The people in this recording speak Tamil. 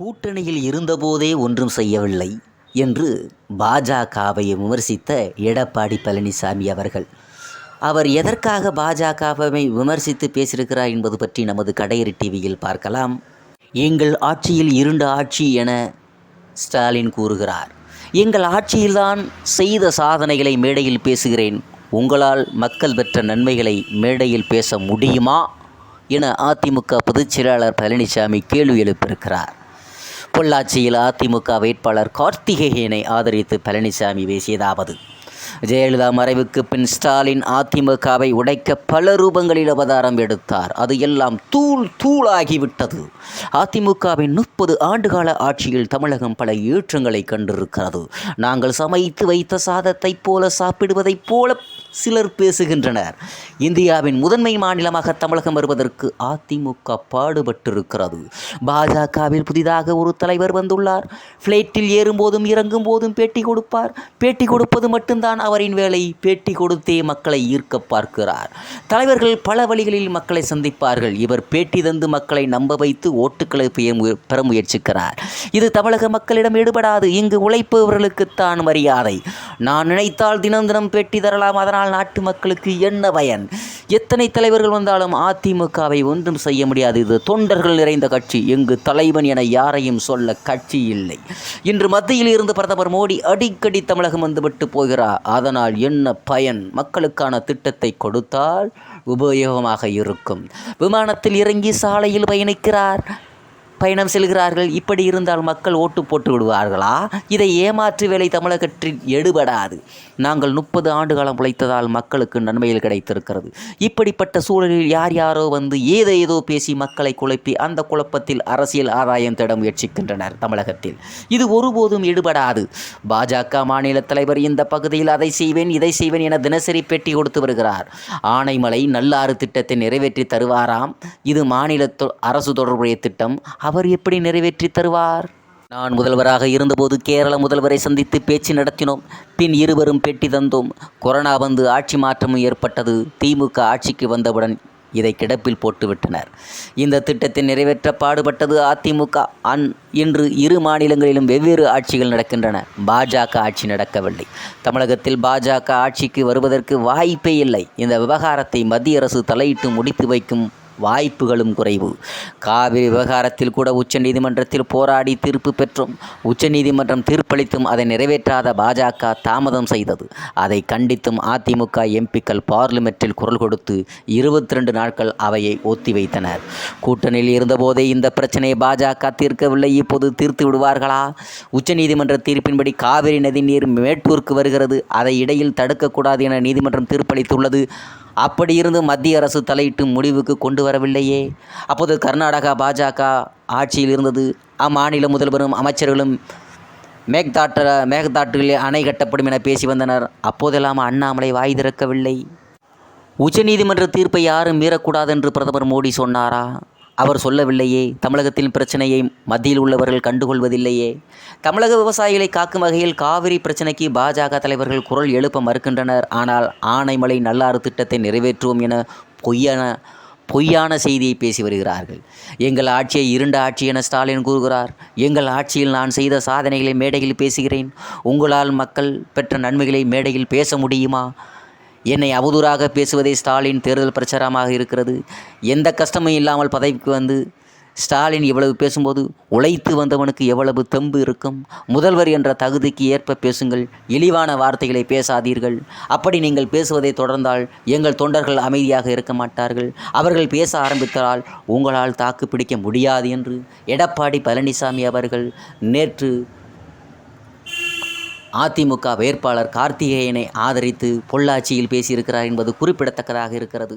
கூட்டணியில் இருந்தபோதே ஒன்றும் செய்யவில்லை என்று பாஜகவை விமர்சித்த எடப்பாடி பழனிசாமி அவர்கள். அவர் எதற்காக பாஜகவை விமர்சித்து பேசியிருக்கிறார் என்பது பற்றி நமது கடையறி டிவியில் பார்க்கலாம். எங்கள் ஆட்சியில் இருண்ட ஆட்சி என ஸ்டாலின் கூறுகிறார். எங்கள் ஆட்சியில்தான் செய்த சாதனைகளை மேடையில் பேசுகிறேன். உங்களால் மக்கள் பெற்ற நன்மைகளை மேடையில் பேச முடியுமா? என அதிமுக பொதுச் செயலாளர் பழனிசாமி கேள்வி எழுப்பியிருக்கிறார். பொள்ளாச்சியில் அதிமுக வேட்பாளர் கார்த்திகேயனை ஆதரித்து பழனிசாமி பேசியதாவது. ஜெயலலிதா மறைவுக்கு பின் ஸ்டாலின் அதிமுகவை உடைக்க பல ரூபங்களில் அவதாரம் எடுத்தார். அது எல்லாம் தூள் தூளாகிவிட்டது. அதிமுகவின் முப்பது ஆண்டுகால ஆட்சியில் தமிழகம் பல ஏற்றங்களை கண்டிருக்கிறது. நாங்கள் சமைத்து வைத்த சாதத்தைப் போல சாப்பிடுவதைப் போல சிலர் பேசுகின்றனர். இந்தியாவின் முதன்மை மாநிலமாக தமிழகம் வருவதற்கு அதிமுக பாடுபட்டிருக்கிறது. பாஜகவில் புதிதாக ஒரு தலைவர் வந்துள்ளார். ஃப்ளைட்டில் ஏறும்போதும் இறங்கும் போதும் பேட்டி கொடுப்பார். பேட்டி கொடுப்பது மட்டும்தான் அவரின் வேலை. பேட்டி கொடுத்தே மக்களை ஈர்க்க பார்க்கிறார். தலைவர்கள் பல வழிகளில் மக்களை சந்திப்பார்கள். இவர் பேட்டி தந்து மக்களை நம்ப வைத்து ஓட்டுக்களை மு- பெற முயற்சிக்கிறார். இது தமிழக மக்களிடம் ஈடுபடாது. இங்கு உழைப்பவர்களுக்குத்தான் மரியாதை. நான் நினைத்தால் தினம் தினம் பேட்டி தரலாம். அதனால் நாட்டு மக்களுக்கு என்ன பயன்? எத்தனை தலைவர்கள் வந்தாலும் அதிமுகவை ஒன்றும் செய்ய முடியாது. இது தொண்டர்கள் நிறைந்த கட்சி. எங்கு தலைவன் என யாரையும் சொல்ல கட்சி இல்லை. இன்று மத்தியில் இருந்து பிரதமர் மோடி அடிக்கடி தமிழகம் வந்துவிட்டு போகிறார். அதனால் என்ன பயன்? மக்களுக்கான திட்டத்தை கொடுத்தால் உபயோகமாக இருக்கும். விமானத்தில் இறங்கி சாலையில் பயணிக்கிறார். பயணம் செல்கிறார்கள். இப்படி இருந்தால் மக்கள் ஓட்டு போட்டு விடுவார்களா? இதை ஏமாற்று வேலை தமிழகத்தில் எடுபடாது. நாங்கள் முப்பது ஆண்டு காலம் உழைத்ததால் மக்களுக்கு நன்மையில் கிடைத்திருக்கிறது. இப்படிப்பட்ட சூழலில் யார் யாரோ வந்து ஏதோ ஏதோ பேசி மக்களை குழப்பி அந்த குழப்பத்தில் அரசியல் ஆதாயம் தேட முயற்சிக்கின்றனர் தமிழகத்தில். இது ஒருபோதும் எடுபடாது. பாஜக மாநில தலைவர் இந்த பகுதியில் அதை செய்வேன் இதை செய்வேன் என தினசரி பேட்டி கொடுத்து வருகிறார். ஆனைமலை நல்லாறு திட்டத்தை நிறைவேற்றி தருவாராம். இது மாநில தொ- அரசு தொடர்புடைய திட்டம். அவர் எப்படி நிறைவேற்றி தருவார்? நான் முதல்வராக இருந்தபோது கேரள முதல்வரை சந்தித்து பேச்சு நடத்தினோம். பின் இருவரும் பேட்டி தந்தோம். கொரோனா வந்து ஆட்சி மாற்றமும் ஏற்பட்டது. திமுக ஆட்சிக்கு வந்தவுடன் இதை கிடப்பில் போட்டுவிட்டனர். இந்த திட்டத்தை நிறைவேற்ற பாடுபட்டது அதிமுக. அன் இன்று இரு மாநிலங்களிலும் வெவ்வேறு ஆட்சிகள் நடக்கின்றன. பாஜக ஆட்சி நடக்கவில்லை. தமிழகத்தில் பாஜக ஆட்சிக்கு வருவதற்கு வாய்ப்பே இல்லை. இந்த விவகாரத்தை மத்திய அரசு தலையிட்டு முடித்து வைக்கும் வாய்ப்புகளும் குறைவு. காவிரி விவகாரத்தில் கூட உச்சநீதிமன்றத்தில் போராடி தீர்ப்பு பெற்றோம் உச்சநீதிமன்றம் தீர்ப்பளித்தும் அதை நிறைவேற்றாத பாஜக தாமதம் செய்தது. அதை கண்டித்தும் அதிமுக எம்பிக்கள் பார்லிமென்ட்டில் குரல் கொடுத்து இருபத்தி ரெண்டு நாட்கள் அவையை ஒத்திவைத்தனர் கூட்டணியில் இருந்தபோதே இந்த பிரச்சனையை பாஜக தீர்க்கவில்லை. இப்போது தீர்த்து விடுவார்களா? உச்சநீதிமன்ற தீர்ப்பின்படி காவிரி நதி நீர் மேட்டூருக்கு வருகிறது. அதை இடையில் தடுக்கக்கூடாது என நீதிமன்றம் தீர்ப்பளித்துள்ளது. அப்படி இருந்து மத்திய அரசு தலையிட்டு முடிவுக்கு கொண்டு வரவில்லையே. அப்போது கர்நாடகா பாஜக ஆட்சியில் இருந்தது. அம்மாநில முதல்வரும் அமைச்சர்களும் மேக்தாட்டில் மேகதாட்டில் அணை கட்டப்படும் என பேசி வந்தனர். அப்போதெல்லாம் அண்ணாமலை வாய் திறக்கவில்லை. உச்சநீதிமன்ற தீர்ப்பை யாரும் மீறக்கூடாது என்று பிரதமர் மோடி சொன்னாரா? அவர் சொல்லவில்லையே தமிழகத்தின் பிரச்சனையை மத்தியில் உள்ளவர்கள் கண்டுகொள்வதில்லையே. தமிழக விவசாயிகளை காக்கும் வகையில் காவிரி பிரச்சனைக்கு பாஜக தலைவர்கள் குரல் எழுப்ப மறுக்கின்றனர். ஆனால் ஆனைமலை நல்லாறு திட்டத்தை நிறைவேற்றுவோம் என பொய்யான பொய்யான செய்தியை பேசி வருகிறார்கள். எங்கள் ஆட்சியை இருண்ட ஆட்சி என ஸ்டாலின் கூறுகிறார். எங்கள் ஆட்சியில் நான் செய்த சாதனைகளை மேடையில் பேசுகிறேன். உங்களால் மக்கள் பெற்ற நன்மைகளை மேடையில் பேச முடியுமா? என்னை அவதூறாக பேசுவதே ஸ்டாலின் தேர்தல் பிரச்சாரமாக இருக்கிறது. எந்த கஷ்டமும் இல்லாமல் பதவிக்கு வந்து ஸ்டாலின் இவ்வளவு பேசும்போது உழைத்து வந்தவனுக்கு எவ்வளவு தெம்பு இருக்கும். முதல்வர் என்ற தகுதிக்கு ஏற்ப பேசுங்கள் இழிவான வார்த்தைகளை பேசாதீர்கள். அப்படி நீங்கள் பேசுவதை தொடர்ந்தால் எங்கள் தொண்டர்கள் அமைதியாக இருக்க மாட்டார்கள். அவர்கள் பேச ஆரம்பித்தால் உங்களால் தாக்கு பிடிக்க முடியாது என்று எடப்பாடி பழனிசாமி அவர்கள் நேற்று அதிமுக வேட்பாளர் கார்த்திகேயனை ஆதரித்து பொள்ளாச்சியில் பேசியிருக்கிறார் என்பது குறிப்பிடத்தக்கதாக இருக்கிறது.